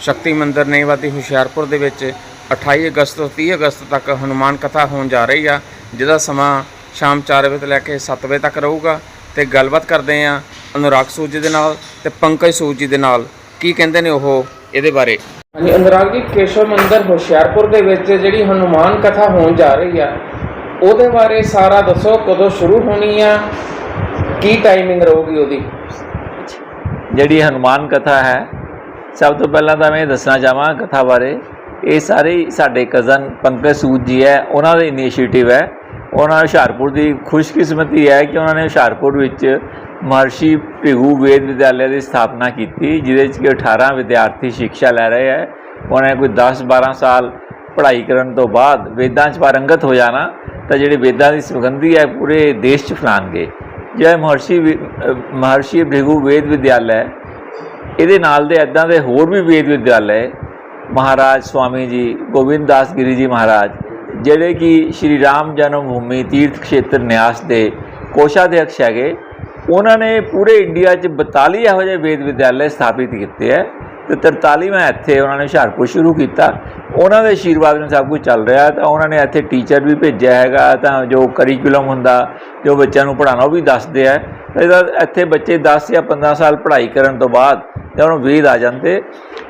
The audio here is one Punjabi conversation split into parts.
ਸ਼ਕਤੀ ਮੰਦਿਰ ਨੇਵਾਦੀ ਹੁਸ਼ਿਆਰਪੁਰ ਦੇ ਵਿੱਚ 28 ਅਗਸਤ ਤੋਂ 30 ਅਗਸਤ ਤੱਕ ਹਨੂਮਾਨ ਕਥਾ ਹੋਣ ਜਾ ਰਹੀ ਆ ਜਿਹਦਾ ਸਮਾਂ ਸ਼ਾਮ 4 ਵਜੇ ਤੋਂ ਲੈ ਕੇ 7 ਵਜੇ ਤੱਕ ਰਹੂਗਾ। ਤੇ ਗੱਲਬਾਤ ਕਰਦੇ ਆ ਅਨੁਰਾਗ ਸੂਦ ਜੀ ਦੇ ਨਾਲ ਤੇ ਪੰਕਜ ਸੂਦ ਜੀ ਦੇ ਨਾਲ। ਕੀ ਕਹਿੰਦੇ ਨੇ ਉਹ ਇਹਦੇ ਬਾਰੇ? ਹਾਂਜੀ ਅਨੁਰਾਗ ਜੀ ਕੇਸ਼ਵ ਮੰਦਿਰ ਹੁਸ਼ਿਆਰਪੁਰ ਦੇ ਵਿੱਚ ਜਿਹੜੀ ਹਨੂਮਾਨ ਕਥਾ ਹੋਣ ਜਾ ਰਹੀ ਆ ਉਹਦੇ ਬਾਰੇ ਸਾਰਾ ਦੱਸੋ ਕਦੋਂ ਸ਼ੁਰੂ ਹੋਣੀ ਆ? ਕੀ ਟਾਈਮਿੰਗ ਰਹੂਗੀ ਉਹਦੀ? ਜਿਹੜੀ ਹਨੂਮਾਨ ਕਥਾ ਹੈ ਸਭ ਤੋਂ ਪਹਿਲਾਂ ਤਾਂ ਮੈਂ ਇਹ ਦੱਸਣਾ ਚਾਹਾਂ ਕਥਾ ਬਾਰੇ। ਇਹ ਸਾਰੇ ਸਾਡੇ ਕਜ਼ਨ ਪੰਕਜ ਸੂਦ ਜੀ ਹੈ, ਉਹਨਾਂ ਦਾ ਇਨੀਸ਼ੀਏਟਿਵ ਹੈ। ਉਹਨਾਂ ਹੁਸ਼ਿਆਰਪੁਰ ਦੀ ਖੁਸ਼ਕਿਸਮਤੀ ਹੈ ਕਿ ਉਹਨਾਂ ਨੇ ਹੁਸ਼ਿਆਰਪੁਰ ਵਿੱਚ ਮਹਰਸ਼ੀ ਭ੍ਰਿਗੂ ਵੇਦ ਵਿਦਿਆਲਿਆ ਦੀ ਸਥਾਪਨਾ ਕੀਤੀ, ਜਿਹਦੇ ਵਿੱਚ ਕਿ 18 ਵਿਦਿਆਰਥੀ ਸਿੱਖਿਆ ਲੈ ਰਹੇ ਹੈ। ਉਹਨਾਂ ਨੇ ਕੋਈ 10-12 ਸਾਲ ਪੜ੍ਹਾਈ ਕਰਨ ਤੋਂ ਬਾਅਦ ਵੇਦਾਂ 'ਚ ਪਾਰੰਗਤ ਹੋ ਜਾਣਾ, ਤਾਂ ਜਿਹੜੇ ਵੇਦਾਂ ਦੀ ਸੁਗੰਧੀ ਹੈ, ਪੂਰੇ ਦੇਸ਼ 'ਚ ਫੈਲਾਣਗੇ ਜਿਹੜਾ ਮਹਰਸ਼ੀ ਮਹਰਸ਼ੀ ਭਿਗੂ ਵੇਦ ਵਿਦਿਆਲਾ ਇਹਦੇ ਨਾਲ ਦੇ ਐਦਾਂ ਦੇ ਹੋਰ ਵੀ ਵੇਦ ਵਿਦਿਆਲੇ, ਮਹਾਰਾਜ ਸਵਾਮੀ ਜੀ ਗੋਬਿੰਦਦਾਸ ਗਿਰੀ ਜੀ ਮਹਾਰਾਜ, ਜਿਹੜੇ ਕਿ ਸ਼੍ਰੀ ਰਾਮ ਜਨਮ ਭੂਮੀ ਤੀਰਥ ਖੇਤਰ ਨਿਆਸ ਦੇ ਕੋਸ਼ਾਧਿਅਕਸ਼ ਹੈਗੇ, ਉਹਨਾਂ ਨੇ ਪੂਰੇ ਇੰਡੀਆ 'ਚ 42 ਇਹੋ ਜਿਹੇ ਵੇਦ ਵਿਦਿਆਲੇ ਸਥਾਪਿਤ ਕੀਤੇ ਹੈ ਤੇ 43ਵਾਂ ਇੱਥੇ ਉਹਨਾਂ ਨੇ ਹੁਸ਼ਿਆਰਪੁਰ ਸ਼ੁਰੂ ਕੀਤਾ। ਉਹਨਾਂ ਦੇ ਆਸ਼ੀਰਵਾਦ ਨਾਲ ਸਭ ਕੁਝ ਚੱਲ ਰਿਹਾ ਤਾਂ ਉਹਨਾਂ ਨੇ ਇੱਥੇ ਟੀਚਰ ਵੀ ਭੇਜਿਆ ਹੈਗਾ, ਤਾਂ ਜੋ ਕਰਿਕੂਲਮ ਹੁੰਦਾ, ਜੋ ਬੱਚਿਆਂ ਨੂੰ ਪੜ੍ਹਾਉਣਾ ਉਹ ਵੀ ਦੱਸਦੇ ਆ। ਇਹਦਾ ਇੱਥੇ ਬੱਚੇ 10 ਜਾਂ 15 ਸਾਲ ਪੜ੍ਹਾਈ ਕਰਨ ਤੋਂ ਬਾਅਦ ਤੇ ਉਹਨਾਂ ਵੇਦ ਆ ਜਾਂਦੇ,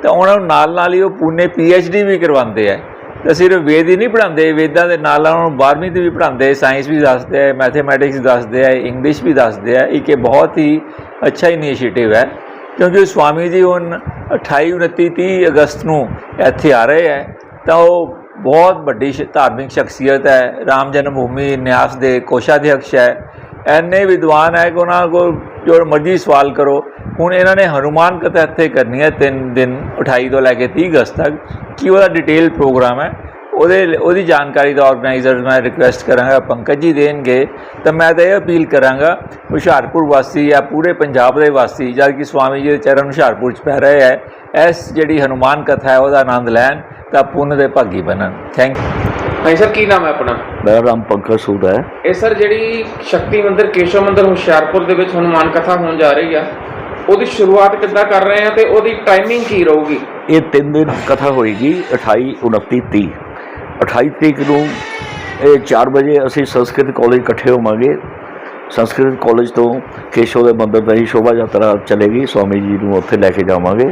ਤਾਂ ਉਹਨਾਂ ਨੂੰ ਨਾਲ ਨਾਲ ਹੀ ਉਹ ਪੂਨੇ ਡੀ ਵੀ ਕਰਵਾਉਂਦੇ ਆ। ਤਾਂ ਸਿਰਫ ਵੇਦ ਹੀ ਨਹੀਂ ਪੜ੍ਹਾਉਂਦੇ, ਵੇਦਾਂ ਦੇ ਨਾਲ ਨਾਲ ਉਹਨਾਂ ਨੂੰ 12ਵੀਂ ਤੇ ਵੀ ਪੜ੍ਹਾਉਂਦੇ, ਸਾਇੰਸ ਵੀ ਦੱਸਦੇ ਆ, ਮੈਥਮੈਟਿਕਸ ਦੱਸਦੇ ਆ, ਇੰਗਲਿਸ਼ ਵੀ ਦੱਸਦੇ ਆ ਇਹ ਬਹੁਤ ਹੀ ਅੱਛਾ ਇਨੀਸ਼ੀਏਟਿਵ ਹੈ। ਕਿਉਂਕਿ ਸਵਾਮੀ ਜੀ ਹੁਣ 28 29 30 ਅਗਸਤ ਨੂੰ ਇੱਥੇ ਆ ਰਹੇ ਹੈ, ਤਾਂ ਉਹ ਬਹੁਤ ਵੱਡੀ ਸ਼- ਧਾਰਮਿਕ ਸ਼ਖਸੀਅਤ ਹੈ, ਰਾਮ ਜਨਮ ਭੂਮੀ, ਨਿਆਸ ਦੇ ਕੋਸ਼ਾਧਿਅਕਸ਼ ਹੈ। ਐਨੇ ਵਿਦਵਾਨ ਹੈ ਕਿ ਉਹਨਾਂ ਕੋਲ ਜੋ ਮਰਜ਼ੀ ਸਵਾਲ ਕਰੋ। ਹੁਣ ਇਹਨਾਂ ਨੇ ਹਨੂਮਾਨ ਕਥਾ ਇੱਥੇ ਕਰਨੀ ਹੈ, ਤਿੰਨ ਦਿਨ 28 ਤੋਂ ਲੈ ਕੇ 30 ਅਗਸਤ ਤੱਕ। ਕੀ ਉਹਦਾ ਡਿਟੇਲ ਪ੍ਰੋਗਰਾਮ ਹੈ? ਉਹਦੇ ਉਹਦੀ ਜਾਣਕਾਰੀ ਦਾ ਆਰਗੇਨਾਈਜ਼ਰ ਮੈਂ ਰਿਕੁਐਸਟ ਕਰਾਂਗਾ, ਪੰਕਜ ਜੀ ਦੇਣਗੇ। ਤਾਂ ਮੈਂ ਤਾਂ ਇਹ ਅਪੀਲ ਕਰਾਂਗਾ, ਹੁਸ਼ਿਆਰਪੁਰ ਵਾਸੀ ਜਾਂ ਪੂਰੇ ਪੰਜਾਬ ਦੇ ਵਾਸੀ, ਜਦ ਕਿ ਸਵਾਮੀ ਜੀ ਦੇ ਚਰਨ ਹੁਸ਼ਿਆਰਪੁਰ ਚ ਪੈ ਰਹੇ ਹੈ, ਇਸ ਜਿਹੜੀ ਹਨੂਮਾਨ ਕਥਾ ਹੈ, ਉਹਦਾ ਆਨੰਦ ਲੈਣ, ਤਾਂ ਪੁੰਨ ਦੇ ਭਾਗੀ ਬਣਨ। ਥੈਂਕ ਯੂ ਹਾਂਜੀ ਸਰ ਕੀ ਨਾਮ ਹੈ ਆਪਣਾ? ਮੇਰਾ ਨਾਮ ਪੰਕਜ ਸੂਦ ਹੈ। ਇਹ ਸਰ ਜਿਹੜੀ ਸ਼ਕਤੀ ਮੰਦਿਰ ਕੇਸ਼ਵ ਮੰਦਿਰ ਹੁਸ਼ਿਆਰਪੁਰ ਦੇ ਵਿੱਚ ਹਨੂਮਾਨ ਕਥਾ ਹੋਣ ਜਾ ਰਹੀ ਆ ਉਹਦੀ ਸ਼ੁਰੂਆਤ ਕਿੱਦਾਂ ਕਰ ਰਹੇ ਆ ਤੇ ਉਹਦੀ ਟਾਈਮਿੰਗ ਕੀ ਰਹੂਗੀ? ਇਹ ਤਿੰਨ ਦਿਨ ਕਥਾ ਹੋਏਗੀ 28 29 30 28 ਤਰੀਕ ਨੂੰ ਇਹ 4 ਵਜੇ ਅਸੀਂ ਸੰਸਕ੍ਰਿਤ ਕਾਲਜ ਇਕੱਠੇ ਹੋਵਾਂਗੇ। ਸੰਸਕ੍ਰਿਤ ਕਾਲਜ ਤੋਂ ਕੇਸ਼ਵ ਦੇ ਮੰਦਿਰ ਦਾ ਹੀ ਸ਼ੋਭਾ ਯਾਤਰਾ ਚਲੇਗੀ ਸਵਾਮੀ ਜੀ ਨੂੰ ਉੱਥੇ ਲੈ ਕੇ ਜਾਵਾਂਗੇ।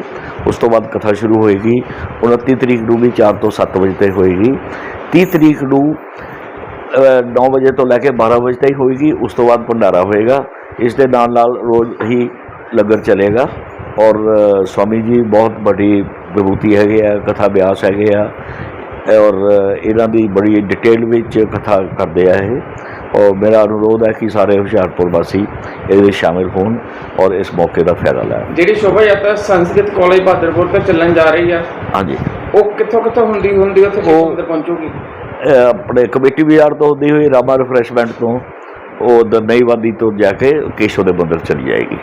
ਉਸ ਤੋਂ ਬਾਅਦ ਕਥਾ ਸ਼ੁਰੂ ਹੋਏਗੀ। 29 ਤਰੀਕ ਨੂੰ ਵੀ 4 ਤੋਂ 7 ਵਜੇ ਤੱਕ ਹੋਏਗੀ। 30 ਤਰੀਕ ਨੂੰ 9 ਵਜੇ ਤੋਂ ਲੈ ਕੇ 12 ਵਜੇ ਤੱਕ ਹੋਏਗੀ ਉਸ ਤੋਂ ਬਾਅਦ ਭੰਡਾਰਾ ਹੋਏਗਾ। ਇਸ ਦੇ ਨਾਲ ਨਾਲ ਰੋਜ਼ ਹੀ ਲੰਗਰ ਚਲੇਗਾ ਔਰ ਸਵਾਮੀ ਜੀ ਬਹੁਤ ਵੱਡੀ ਵਿਭੂਤੀ ਹੈਗੇ ਆ ਕਥਾ ਵਿਆਸ ਹੈਗੇ ਆ ਔਰ ਇਹਨਾਂ ਦੀ ਬੜੀ ਡਿਟੇਲ ਵਿੱਚ ਕਥਾ ਕਰਦੇ ਆ ਇਹ। ਔਰ ਮੇਰਾ ਅਨੁਰੋਧ ਹੈ ਕਿ ਸਾਰੇ ਹੁਸ਼ਿਆਰਪੁਰ ਵਾਸੀ ਇਹਦੇ ਵਿੱਚ ਸ਼ਾਮਿਲ ਹੋਣ ਔਰ ਇਸ ਮੌਕੇ ਦਾ ਫਾਇਦਾ ਲੈਣ। ਜਿਹੜੀ ਸ਼ੋਭਾ ਯਾਤਰਾ ਸੰਸਕ੍ਰਿਤ ਕਾਲਜ ਬਹਾਦਰਪੁਰ ਤੋਂ ਚੱਲਣ ਜਾ ਰਹੀ ਆ ਹਾਂਜੀ। ਉਹ ਕਿੱਥੋਂ ਕਿੱਥੋਂ ਹੁੰਦੀ ਹੁੰਦੀ ਉੱਥੇ ਕੇਸ਼ਵ ਮੰਦਿਰ ਪਹੁੰਚੂਗੀ? ਇਹ ਆਪਣੇ ਕਮੇਟੀ ਬਾਜ਼ਾਰ ਤੋਂ ਹੁੰਦੀ ਹੋਈ ਰਾਮਾ ਰਿਫਰੈਸ਼ਮੈਂਟ ਤੋਂ ਉਹ ਦਰਨਈ ਵਾਦੀ ਤੋਂ ਜਾ ਕੇ ਕੇਸ਼ੋ ਦੇ ਮੰਦਿਰ ਚਲੀ ਜਾਏਗੀ।